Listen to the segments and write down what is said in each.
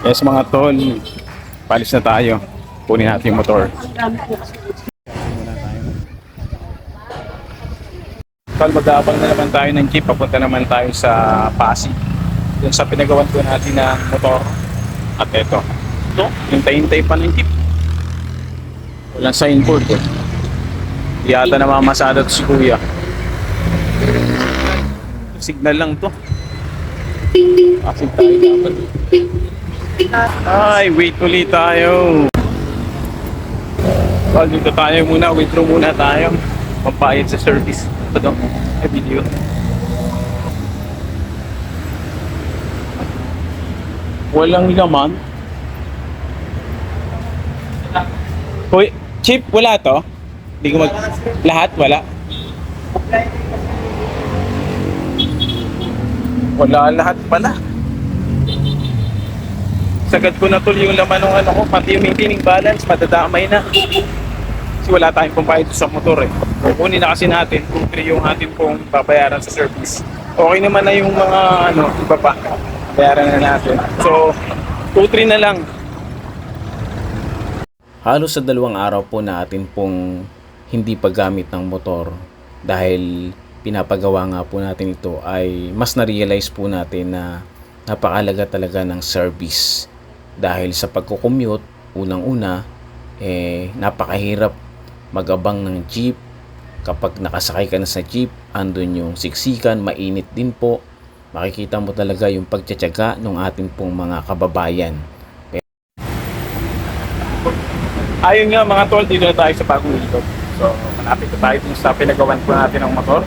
Yes mga tol, palis na tayo. Kunin natin yung motor. Tol, mag-aabang na naman tayo ng jeep. Papunta naman tayo sa Pasig. Doon sa pinagawan ko natin ng motor. At eto. Ito, hintay-hintay pa ng jeep. Walang signboard eh. Yata namamasada to si kuya. Signal lang to. Pasig tayo dapat. Ay, wait ulit tayo. Well, dito tayo muna. Wait room muna tayo. Pambayad sa service. Ito daw. Ay, video. Walang laman. Hoy, chip, wala to? Hindi ko mag... Lahat, wala? Wala lahat pala. Sagad ko na tuloy yung laman ng ano ko, pati yung maintaining balance, madadamay na. Kasi wala tayong pambayad sa motor eh. Kukunin na kasi natin, kung yung atin pong babayaran sa service. Okay naman na yung mga ano, iba pa. Bayaran na natin. So, 2-3 na lang. Halos sa dalawang araw po na atin pong hindi paggamit ng motor dahil pinapagawa nga po natin ito ay mas na-realize po natin na napakalaga talaga ng service dahil sa pagko-commute unang-una eh napakahirap magabang ng jeep kapag nakasakay ka na sa jeep andun yung siksikan mainit din po makikita mo talaga yung pagtsatsaga ng ating pong mga kababayan Ayun nga mga tol, dito na tayo sa bagong ilog. So, malapit na tayo dun sa pinagawan ko natin ng motor.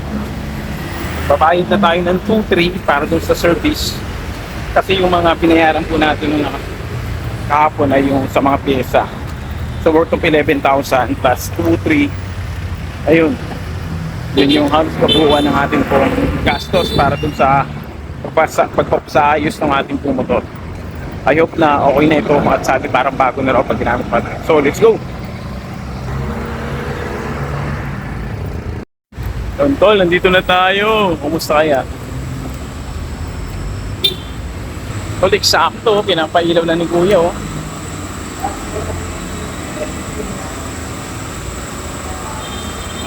Babayad na tayo ng 2-3 para dun sa service. Kasi yung mga pinayaran po natin nung kahapon ay yung sa mga pyesa. So, worth of 11,000 plus 2-3. Ayun. Yun yung halos kabuuan ng ating pong gastos para dun sa pagpasa, pagpapasaayos ng ating pong motor. I hope na okay na ito at sa atin parang bago na raw pag ginamit pa. So let's go! Tontol, nandito na tayo. Kumusta kaya? Tol, eksakto. Pinapailaw na ni Kuya, oh.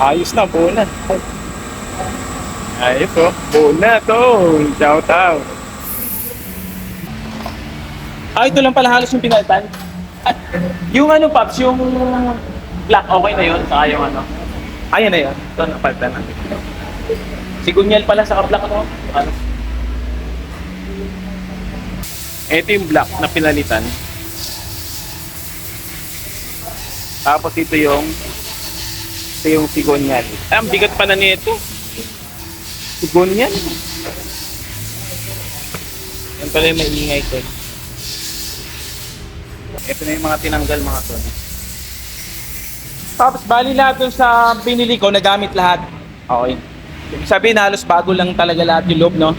Ayos na, buo na. Ayos, oh. Buo na to. Shout out. Ah, ito lang pala halos yung pinalitan. Yung ano, Paps, yung black, okay na yun? Saka yung ano? Ayan na yun. Ito, napalitan na. Si Gunyal pala sa black ano? ano? Ito yung black na pinalitan. Tapos ito yung ito yung si Gunyal. Ah, ang bigat pa na nito. Si Gunyal. Yan pala yung maingay ko. Ito na yung mga tinanggal mga to. Tapos bali lahat dun sa binili ko, nagamit lahat. Okay. Ibig sabihin halos bago lang talaga lahat yung loob, no?